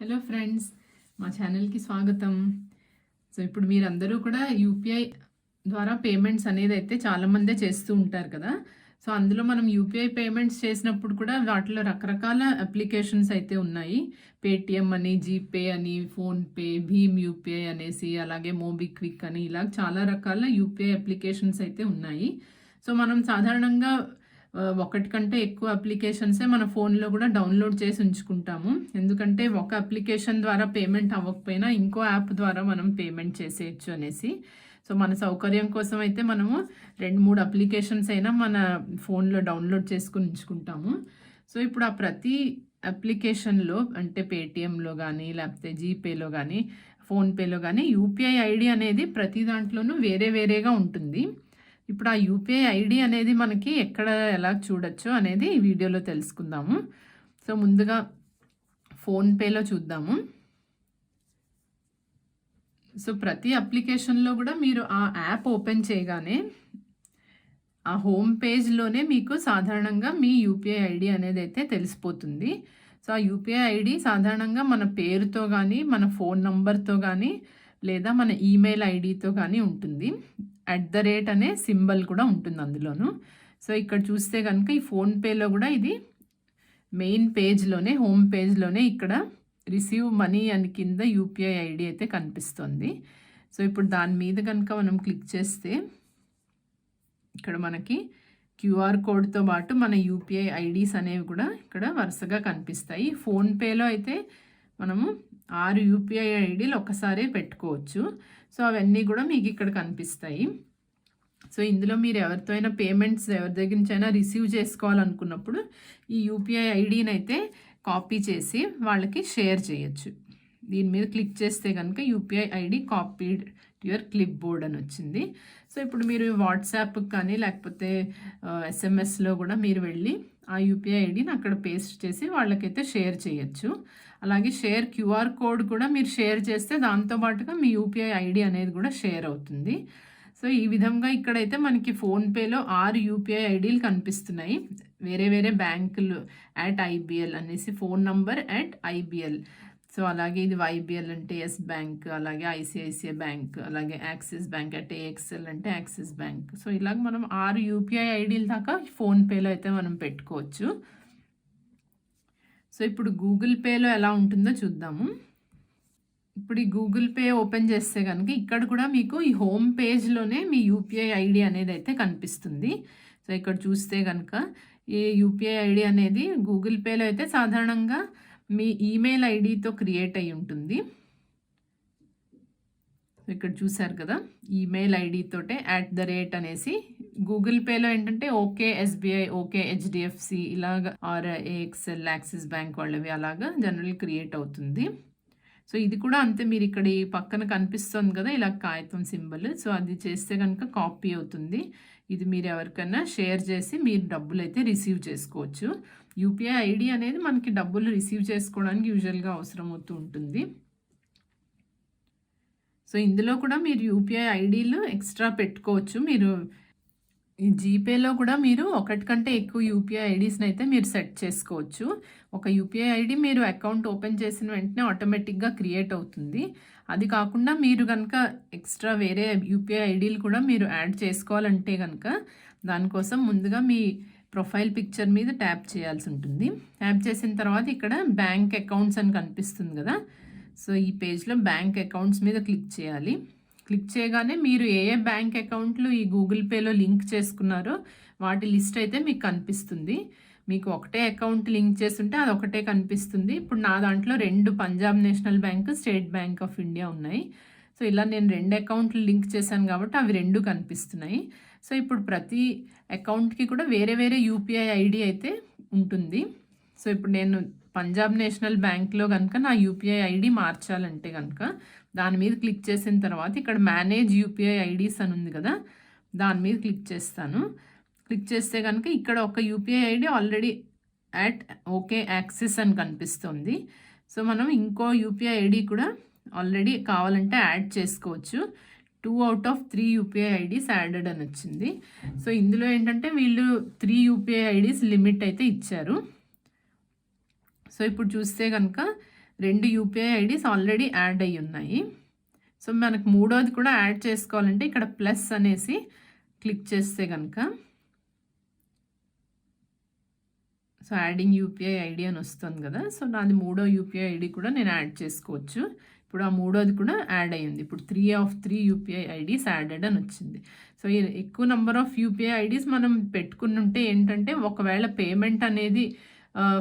Hello friends మా ఛానల్కి స్వాగతం. సో ఇప్పుడు మీరందరూ కూడా యూపీఐ ద్వారా పేమెంట్స్ అనేది అయితే చాలామందే చేస్తూ ఉంటారు కదా. సో అందులో మనం యూపీఐ పేమెంట్స్ చేసినప్పుడు కూడా వాటిలో రకరకాల అప్లికేషన్స్ అయితే ఉన్నాయి. పేటిఎం అని జీపే అని ఫోన్పే భీమ్ యూపీఐ అనేసి అలాగే మోబిక్విక్ అని ఇలా చాలా రకాల యూపీఐ అప్లికేషన్స్ అయితే ఉన్నాయి. సో మనం సాధారణంగా ఒకటి కంటే ఎక్కువ అప్లికేషన్సే మన ఫోన్లో కూడా డౌన్లోడ్ చేసి ఉంచుకుంటాము. ఎందుకంటే ఒక అప్లికేషన్ ద్వారా పేమెంట్ అవ్వకపోయినా ఇంకో యాప్ ద్వారా మనం పేమెంట్ చేసేయచ్చు అనేసి. సో మన సౌకర్యం కోసం అయితే మనము రెండు మూడు అప్లికేషన్స్ అయినా మన ఫోన్లో డౌన్లోడ్ చేసుకుని ఉంచుకుంటాము. సో ఇప్పుడు ఆ ప్రతి అప్లికేషన్లో అంటే పేటిఎంలో కానీ లేకపోతే జీపేలో కానీ ఫోన్పేలో కానీ యూపీఐ ఐడి అనేది ప్రతి దాంట్లోనూ వేరే వేరేగా ఉంటుంది. ఇప్పుడు ఆ యూపీఐ ఐడి అనేది మనకి ఎక్కడ ఎలా చూడొచ్చు అనేది ఈ వీడియోలో తెలుసుకుందాము. సో ముందుగా ఫోన్పేలో చూద్దాము. సో ప్రతి అప్లికేషన్లో కూడా మీరు ఆ యాప్ ఓపెన్ చేయగానే ఆ హోమ్ పేజ్లోనే మీకు సాధారణంగా మీ యూపీఐ ఐడి అనేది అయితే తెలిసిపోతుంది. సో ఆ యూపీఐ ఐడి సాధారణంగా మన పేరుతో కానీ మన ఫోన్ నంబర్తో కానీ లేదా మన ఈమెయిల్ ఐడితో కానీ ఉంటుంది. అట్ ద రేట్ అనే సింబల్ కూడా ఉంటుంది అందులోను. సో ఇక్కడ చూస్తే కనుక ఈ ఫోన్పేలో కూడా ఇది మెయిన్ పేజ్లోనే హోమ్ పేజ్లోనే ఇక్కడ రిసీవ్ మనీ అని కింద యూపీఐ ఐడి అయితే కనిపిస్తుంది. సో ఇప్పుడు దాని మీద కనుక మనం క్లిక్ చేస్తే ఇక్కడ మనకి క్యూఆర్ కోడ్తో పాటు మన యూపీఐ ఐడీస్ అనేవి కూడా ఇక్కడ వరుసగా కనిపిస్తాయి. ఫోన్పేలో అయితే మనము ఆరు యూపీఐ ఐడీలు ఒకసారి పెట్టుకోవచ్చు. సో అవన్నీ కూడా మీకు ఇక్కడ కనిపిస్తాయి. సో ఇందులో మీరు ఎవరితో అయినా పేమెంట్స్ ఎవరి దగ్గర నుంచి అయినా రిసీవ్ చేసుకోవాలనుకున్నప్పుడు ఈ యూపీఐ ఐడిని అయితే కాపీ చేసి వాళ్ళకి షేర్ చేయొచ్చు. దీని మీద క్లిక్ చేస్తే కనుక UPI ID copied your clipboard అని వచ్చింది. సో ఇప్పుడు మీరు వాట్సాప్ కానీ లేకపోతే ఎస్ఎంఎస్లో కూడా మీరు వెళ్ళి ఆ యూపీఐ ఐడిని అక్కడ పేస్ట్ చేసి వాళ్ళకైతే షేర్ చేయొచ్చు. అలాగే షేర్ క్యూఆర్ కోడ్ కూడా మీరు షేర్ చేస్తే దాంతో పాటుగా మీ యూపీఐ ఐడి అనేది కూడా షేర్ అవుతుంది. సో ఈ విధంగా ఇక్కడైతే మనకి ఫోన్పేలో ఆరు యూపీఐ ఐడీలు కనిపిస్తున్నాయి. వేరే వేరే బ్యాంకులు అట్ ఐబిఎల్ అనేసి phone number at IBL so అలాగే ఇది వైబిఎల్ అంటే ఎస్ బ్యాంక్ అలాగే ఐసిఐసిఐ బ్యాంక్ అలాగే యాక్సిస్ బ్యాంక్ అంటే ఏఎక్సెల్ అంటే యాక్సిస్ బ్యాంక్ సో ఇలాగ మనం ఆరు యూపీఐ ఐడీల దాకా ఫోన్పేలో అయితే మనం పెట్టుకోవచ్చు. సో ఇప్పుడు గూగుల్ పేలో ఎలా ఉంటుందో చూద్దాము. ఇప్పుడు ఈ గూగుల్ పే ఓపెన్ చేస్తే కనుక ఇక్కడ కూడా మీకు ఈ హోమ్ పేజ్లోనే మీ యూపీఐ ఐడి అనేది అయితే కనిపిస్తుంది. సో ఇక్కడ చూస్తే కనుక ఈ యూపీఐ ఐడి అనేది గూగుల్ పేలో అయితే సాధారణంగా మీ ఈమెయిల్ ఐడితో క్రియేట్ అయి ఉంటుంది. ఇక్కడ చూసారు కదా ఈమెయిల్ ఐడితోటే యాట్ ద రేట్ అనేసి గూగుల్ పేలో ఏంటంటే ఓకే ఎస్బీఐ ఓకే హెచ్డిఎఫ్సి ఇలాగ ఆర్ ఏఎక్స్ఎల్ యాక్సిస్ బ్యాంక్ వాళ్ళవి అలాగా జనరల్ క్రియేట్ అవుతుంది. సో ఇది కూడా అంతే మీరు ఇక్కడ ఈ పక్కన కనిపిస్తుంది కదా ఇలా కాగితం సింబల్. సో అది చేస్తే కనుక కాపీ అవుతుంది. ఇది మీరు ఎవరికైనా షేర్ చేసి మీరు డబ్బులు అయితే రిసీవ్ చేసుకోవచ్చు. యూపీఐ ఐడి అనేది మనకి డబ్బులు రిసీవ్ చేసుకోవడానికి యూజువల్గా అవసరం అవుతూ ఉంటుంది. సో ఇందులో కూడా మీరు యూపీఐ ఐడీలు ఎక్స్ట్రా పెట్టుకోవచ్చు. మీరు ఈ జీపేలో కూడా మీరు ఒకటి కంటే ఎక్కువ యూపీఐ ఐడీస్ని అయితే మీరు సెట్ చేసుకోవచ్చు. ఒక యూపీఐ ఐడి మీరు అకౌంట్ ఓపెన్ చేసిన వెంటనే ఆటోమేటిక్గా క్రియేట్ అవుతుంది. అది కాకుండా మీరు కనుక ఎక్స్ట్రా వేరే యూపీఐ ఐడీలు కూడా మీరు యాడ్ చేసుకోవాలంటే కనుక దానికోసం ముందుగా మీ ప్రొఫైల్ పిక్చర్ మీద ట్యాప్ చేయాల్సి ఉంటుంది. ట్యాప్ చేసిన తర్వాత ఇక్కడ బ్యాంక్ అకౌంట్స్ అని కనిపిస్తుంది కదా. సో ఈ పేజ్లో బ్యాంక్ అకౌంట్స్ మీద క్లిక్ చేయాలి. క్లిక్ చేయగానే మీరు ఏ ఏ బ్యాంక్ అకౌంట్లు ఈ గూగుల్ పేలో లింక్ చేసుకున్నారో వాటి లిస్ట్ అయితే మీకు కనిపిస్తుంది. మీకు ఒకటే అకౌంట్ లింక్ చేస్తుంటే అది ఒకటే కనిపిస్తుంది. ఇప్పుడు నా దాంట్లో రెండు Punjab National Bank State Bank of India ఉన్నాయి. సో ఇలా నేను రెండు అకౌంట్లు లింక్ చేశాను కాబట్టి అవి రెండు కనిపిస్తున్నాయి. సో ఇప్పుడు ప్రతి అకౌంట్కి కూడా వేరే వేరే యూపీఐ ఐడి అయితే ఉంటుంది. సో ఇప్పుడు నేను పంజాబ్ నేషనల్ బ్యాంక్లో కనుక నా యూపీఐ ఐడి మార్చాలంటే కనుక దాని మీద క్లిక్ చేసిన తర్వాత ఇక్కడ మేనేజ్ యూపీఐ ఐడీస్ అని ఉంది కదా దాని మీద క్లిక్ చేస్తాను. క్లిక్ చేస్తే కనుక ఇక్కడ ఒక UPI ID already at okay Axis అని కనిపిస్తుంది. సో మనం ఇంకో యూపీఐ ఐడి కూడా ఆల్రెడీ కావాలంటే యాడ్ చేసుకోవచ్చు. Two out of three UPI IDs added అని వచ్చింది. సో ఇందులో ఏంటంటే వీళ్ళు త్రీ యూపీఐ ఐడీస్ లిమిట్ అయితే ఇచ్చారు. సో ఇప్పుడు చూస్తే కనుక రెండు యూపీఐ ఐడీస్ ఆల్రెడీ యాడ్ అయి ఉన్నాయి. సో మనకు మూడోది కూడా యాడ్ చేసుకోవాలంటే ఇక్కడ ప్లస్ అనేసి క్లిక్ చేస్తే కనుక సో యాడింగ్ యూపీఐ ఐడి అని వస్తుంది కదా. సో నాది మూడో యూపీఐ ఐడి కూడా నేను యాడ్ చేసుకోవచ్చు. ఇప్పుడు ఆ మూడోది కూడా యాడ్ అయ్యింది. ఇప్పుడు three of three UPI IDs added అని వచ్చింది. సో ఎక్కువ నెంబర్ ఆఫ్ యూపీఐ ఐడీస్ మనం పెట్టుకుని ఉంటే ఏంటంటే ఒకవేళ పేమెంట్ అనేది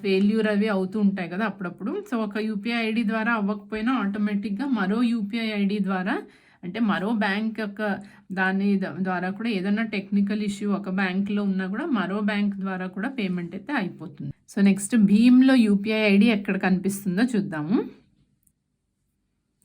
ఫెయిల్యూర్ అవి అవుతూ ఉంటాయి కదా అప్పుడప్పుడు. సో ఒక యూపీఐ ఐడి ద్వారా అవ్వకపోయినా ఆటోమేటిక్గా మరో యూపీఐ ఐడి ద్వారా అంటే మరో బ్యాంక్ యొక్క దాని ద్వారా కూడా ఏదైనా టెక్నికల్ ఇష్యూ ఒక బ్యాంక్లో ఉన్నా కూడా మరో బ్యాంక్ ద్వారా కూడా పేమెంట్ అయితే అయిపోతుంది. సో నెక్స్ట్ భీమ్లో యూపీఐ ఐడి ఎక్కడ కనిపిస్తుందో చూద్దాము.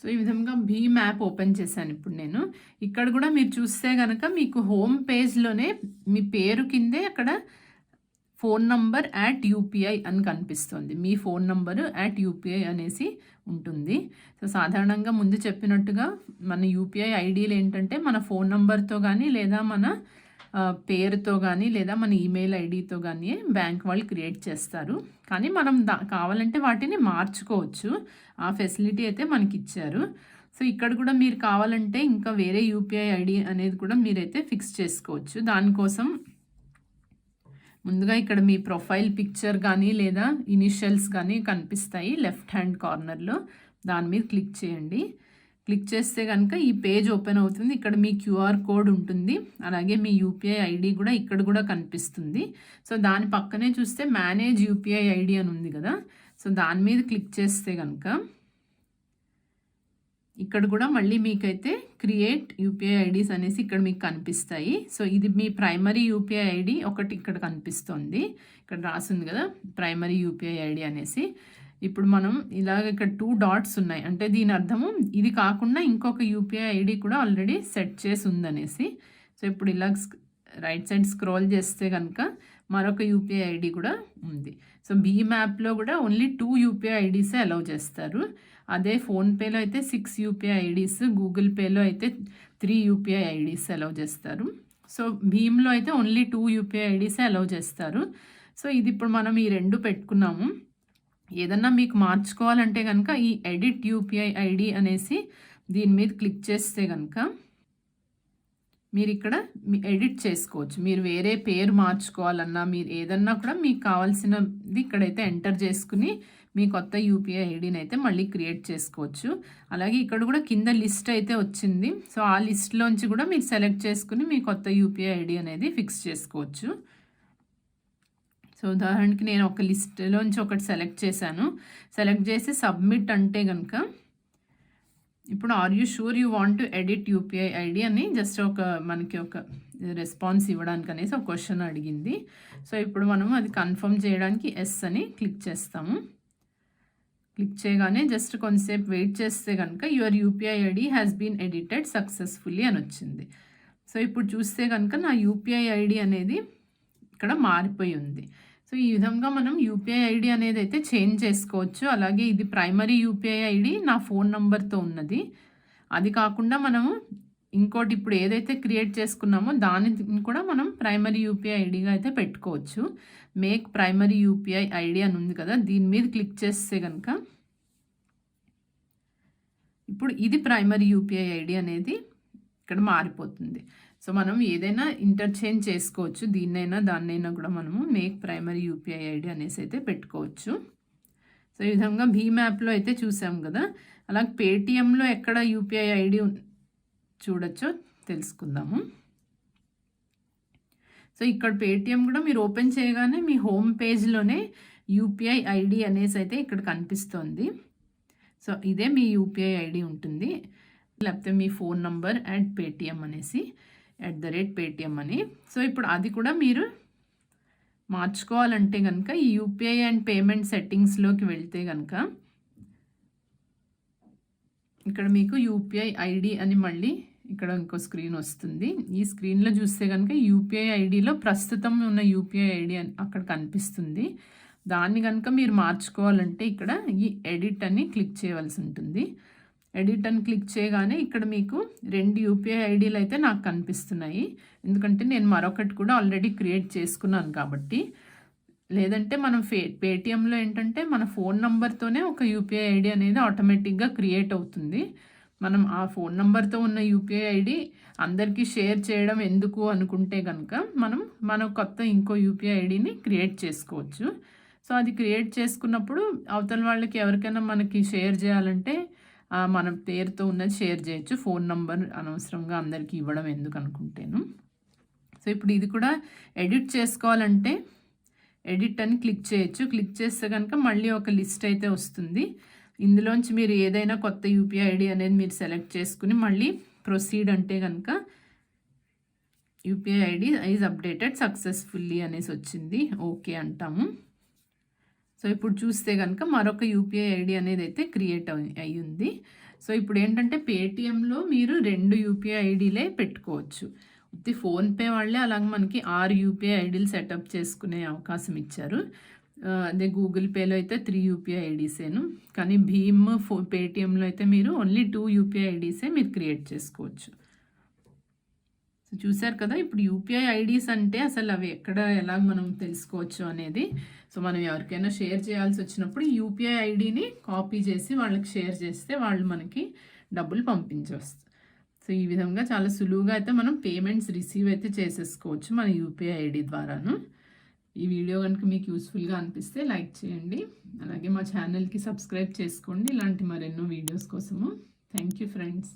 సో ఈ విధంగా భీమ్ యాప్ ఓపెన్ చేశాను ఇప్పుడు నేను. ఇక్కడ కూడా మీరు చూస్తే కనుక మీకు హోమ్ పేజ్లోనే మీ పేరు కిందే అక్కడ ఫోన్ నంబర్ యాట్ యూపీఐ అని కనిపిస్తుంది. మీ ఫోన్ నంబరు యాట్ యూపీఐ అనేసి ఉంటుంది. సో సాధారణంగా ముందు చెప్పినట్టుగా మన యూపీఐ ఐడీలు ఏంటంటే మన ఫోన్ నంబర్తో కానీ లేదా మన పేరుతో కానీ లేదా మన ఈమెయిల్ ఐడితో కానీ బ్యాంక్ వాళ్ళు క్రియేట్ చేస్తారు. కానీ మనం దా కావాలంటే వాటిని మార్చుకోవచ్చు. ఆ ఫెసిలిటీ అయితే మనకి ఇచ్చారు సో ఇక్కడ కూడా మీరు కావాలంటే ఇంకా వేరే యూపీఐ ఐడి అనేది కూడా మీరైతే ఫిక్స్ చేసుకోవచ్చు. దానికోసం ముందుగా ఇక్కడ మీ ప్రొఫైల్ పిక్చర్ కానీ లేదా ఇనిషియల్స్ కానీ కనిపిస్తాయి లెఫ్ట్ హ్యాండ్ కార్నర్లో. దాని మీద క్లిక్ చేయండి. క్లిక్ చేస్తే కనుక ఈ పేజ్ ఓపెన్ అవుతుంది. ఇక్కడ మీ క్యూఆర్ కోడ్ ఉంటుంది. అలాగే మీ యూపీఐ ఐడి కూడా ఇక్కడ కూడా కనిపిస్తుంది. సో దాని పక్కనే చూస్తే మేనేజ్ యూపీఐ ఐడి అని ఉంది కదా. సో దాని మీద క్లిక్ చేస్తే కనుక ఇక్కడ కూడా మళ్ళీ మీకైతే క్రియేట్ యూపీఐ ఐడీస్ అనేసి ఇక్కడ మీకు కనిపిస్తాయి. సో ఇది మీ ప్రైమరీ యూపీఐ ఐడి ఒకటి ఇక్కడ కనిపిస్తుంది. ఇక్కడ రాసింది కదా ప్రైమరీ యూపీఐ ఐడి అనేసి. ఇప్పుడు మనం ఇలాగ ఇక్కడ టూ డాట్స్ ఉన్నాయి. అంటే దీని అర్థము ఇది కాకుండా ఇంకొక యూపీఐ ఐడి కూడా ఆల్రెడీ సెట్ చేసి ఉందనేసి. సో ఇప్పుడు ఇలా రైట్ సైడ్ స్క్రోల్ చేస్తే కనుక మరొక యూపీఐ ఐడి కూడా ఉంది. సో భీమ్ యాప్లో కూడా ఓన్లీ టూ యూపీఐ ఐడీసే అలౌ చేస్తారు. అదే ఫోన్పేలో అయితే సిక్స్ యూపీఐ ఐడీస్ గూగుల్ పేలో అయితే త్రీ యూపీఐ ఐడీస్ అలౌ చేస్తారు. సో భీమ్లో అయితే ఓన్లీ టూ యూపీఐ ఐడీసే అలౌ చేస్తారు. సో ఇది ఇప్పుడు మనం ఈ రెండు పెట్టుకున్నాము. ఏదన్నా మీకు మార్చుకోవాలంటే కనుక ఈ ఎడిట్ యూపీఐ ఐడి అనేసి దీని మీద క్లిక్ చేస్తే కనుక మీరు ఇక్కడ ఎడిట్ చేసుకోవచ్చు. మీరు వేరే పేరు మార్చుకోవాలన్నా మీరు ఏదన్నా కూడా మీకు కావాల్సినది ఇక్కడైతే ఎంటర్ చేసుకుని మీ కొత్త యూపీఐ ఐడిని అయితే మళ్ళీ క్రియేట్ చేసుకోవచ్చు. అలాగే ఇక్కడ కూడా కింద లిస్ట్ అయితే వచ్చింది. సో ఆ లిస్ట్లోంచి కూడా మీరు సెలెక్ట్ చేసుకుని మీ కొత్త యూపీఐ ఐడి అనేది ఫిక్స్ చేసుకోవచ్చు. సో ఉదాహరణకి నేను ఒక లిస్ట్లోంచి ఒకటి సెలెక్ట్ చేశాను. సెలెక్ట్ చేసి సబ్మిట్ అంటే కనుక ఇప్పుడు are you sure you want to edit UPI ID అని జస్ట్ ఒక మనకి ఒక రెస్పాన్స్ ఇవ్వడానికి అనేసి ఒక క్వశ్చన్ అడిగింది. సో ఇప్పుడు మనం అది కన్ఫర్మ్ చేయడానికి ఎస్ అని క్లిక్ చేస్తాము. క్లిక్ చేయగానే జస్ట్ కొంతసేపు వెయిట్ చేస్తే కనుక your UPI ID has been edited successfully అని వచ్చింది. సో ఇప్పుడు చూస్తే కనుక నా యూపీఐ ఐడి అనేది ఇక్కడ మారిపోయి ఉంది. సో ఈ విధంగా మనం యూపీఐ ఐడి అనేది అయితే చేంజ్ చేసుకోవచ్చు. అలాగే ఇది ప్రైమరీ యూపీఐ ఐడి నా ఫోన్ నంబర్తో ఉన్నది. అది కాకుండా మనము ఇంకోటి ఇప్పుడు ఏదైతే క్రియేట్ చేసుకున్నామో దానిని కూడా మనం ప్రైమరీ యూపీఐ ఐడిగా అయితే పెట్టుకోవచ్చు. మేక్ ప్రైమరీ యూపీఐ ఐడి అని ఉంది కదా దీని మీద క్లిక్ చేస్తే కనుక ఇప్పుడు ఇది ప్రైమరీ యూపీఐ ఐడి అనేది ఇక్కడ మారిపోతుంది. సో మనం ఏదైనా ఇంటర్చేంజ్ చేసుకోవచ్చు. దీన్నైనా దాన్నైనా కూడా మనము మేక్ ప్రైమరీ యూపీఐ ఐడి అనేసి అయితే పెట్టుకోవచ్చు. సో ఈ విధంగా భీమ్ యాప్లో అయితే చూసాం కదా. అలాగే పేటిఎంలో ఎక్కడ యూపీఐ ఐడి చూడొచ్చో తెలుసుకుందాము. సో ఇక్కడ పేటిఎం కూడా మీరు ఓపెన్ చేయగానే మీ హోమ్ పేజ్లోనే యూపీఐ ఐడి అనేసి అయితే ఇక్కడ కనిపిస్తుంది. సో ఇదే మీ యూపీఐ ఐడి ఉంటుంది. లేకపోతే మీ ఫోన్ నంబర్ అండ్ పేటిఎం అనేసి. ఎట్ ద రేట్ పేటిఎం అని. సో ఇప్పుడు అది కూడా మీరు మార్చుకోవాలంటే కనుక ఈ యూపీఐ అండ్ పేమెంట్ సెట్టింగ్స్లోకి వెళ్తే కనుక ఇక్కడ మీకు యూపీఐ ఐడి అని మళ్ళీ ఇక్కడ ఇంకో స్క్రీన్ వస్తుంది. ఈ స్క్రీన్లో చూస్తే కనుక యూపీఐ ఐడిలో ప్రస్తుతం ఉన్న యూపీఐ ఐడి అక్కడ కనిపిస్తుంది. దాన్ని కనుక మీరు మార్చుకోవాలంటే ఇక్కడ ఈ ఎడిట్ అని క్లిక్ చేయవలసి ఉంటుంది. ఎడిట్ అని క్లిక్ చేయగానే ఇక్కడ మీకు రెండు యూపీఐ ఐడీలు అయితే నాకు కనిపిస్తున్నాయి. ఎందుకంటే నేను మరొకటి కూడా ఆల్రెడీ క్రియేట్ చేసుకున్నాను కాబట్టి. లేదంటే మనం ఫే పేటీఎంలో ఏంటంటే మన ఫోన్ నంబర్తోనే ఒక యూపీఐ ఐడి అనేది ఆటోమేటిక్గా క్రియేట్ అవుతుంది. మనం ఆ ఫోన్ నంబర్తో ఉన్న యూపీఐ ఐడి అందరికీ షేర్ చేయడం ఎందుకు అనుకుంటే కనుక మనం మన కొత్త ఇంకో యూపీఐ ఐడిని క్రియేట్ చేసుకోవచ్చు. సో అది క్రియేట్ చేసుకున్నప్పుడు అవతల వాళ్ళకి ఎవరికైనా మనకి షేర్ చేయాలంటే మన పేరుతో ఉన్నది షేర్ చేయొచ్చు. ఫోన్ నంబర్ అనవసరంగా అందరికీ ఇవ్వడం ఎందుకు అనుకుంటాను. సో ఇప్పుడు ఇది కూడా ఎడిట్ చేసుకోవాలంటే ఎడిట్ అని క్లిక్ చేయొచ్చు. క్లిక్ చేస్తే కనుక మళ్ళీ ఒక లిస్ట్ అయితే వస్తుంది. ఇందులోంచి మీరు ఏదైనా కొత్త యూపీఐ ఐడి అనేది మీరు సెలెక్ట్ చేసుకుని మళ్ళీ ప్రొసీడ్ అంటే కనుక UPI ID is updated successfully అనేసి వచ్చింది. ఓకే అంటాము. సో ఇప్పుడు చూస్తే కనుక మరొక యూపీఐ ఐడి అనేది అయితే క్రియేట్ అయ్యింది. సో ఇప్పుడు ఏంటంటే పేటిఎంలో మీరు రెండు యూపీఐ ఐడీలే పెట్టుకోవచ్చు. ఉత్తి ఫోన్పే వాళ్ళే అలాగే మనకి ఆరు యూపీఐ ఐడీలు సెటప్ చేసుకునే అవకాశం ఇచ్చారు. అదే గూగుల్ పేలో అయితే త్రీ యూపీఐ ఐడీసేను. కానీ భీమ్ ఫో పేటిఎంలో అయితే మీరు ఓన్లీ టూ యూపీఐ ఐడీసే మీరు క్రియేట్ చేసుకోవచ్చు. సో చూశారు కదా ఇప్పుడు యూపీఐ ఐడీస్ అంటే అసలు అవి ఎక్కడ ఎలా మనం తెలుసుకోవచ్చు అనేది. సో మనం ఎవరికైనా షేర్ చేయాల్సి వచ్చినప్పుడు యూపీఐ ఐడిని కాపీ చేసి వాళ్ళకి షేర్ చేస్తే వాళ్ళు మనకి డబ్బులు పంపించవచ్చు. సో ఈ విధంగా చాలా సులువుగా అయితే మనం పేమెంట్స్ రిసీవ్ అయితే చేసేసుకోవచ్చు మన యూపీఐ ఐడి ద్వారాను. ఈ వీడియో కనుక మీకు యూస్ఫుల్గా అనిపిస్తే లైక్ చేయండి. అలాగే మా ఛానల్కి సబ్స్క్రైబ్ చేసుకోండి. ఇలాంటి మరెన్నో వీడియోస్ కోసము. Thank you friends.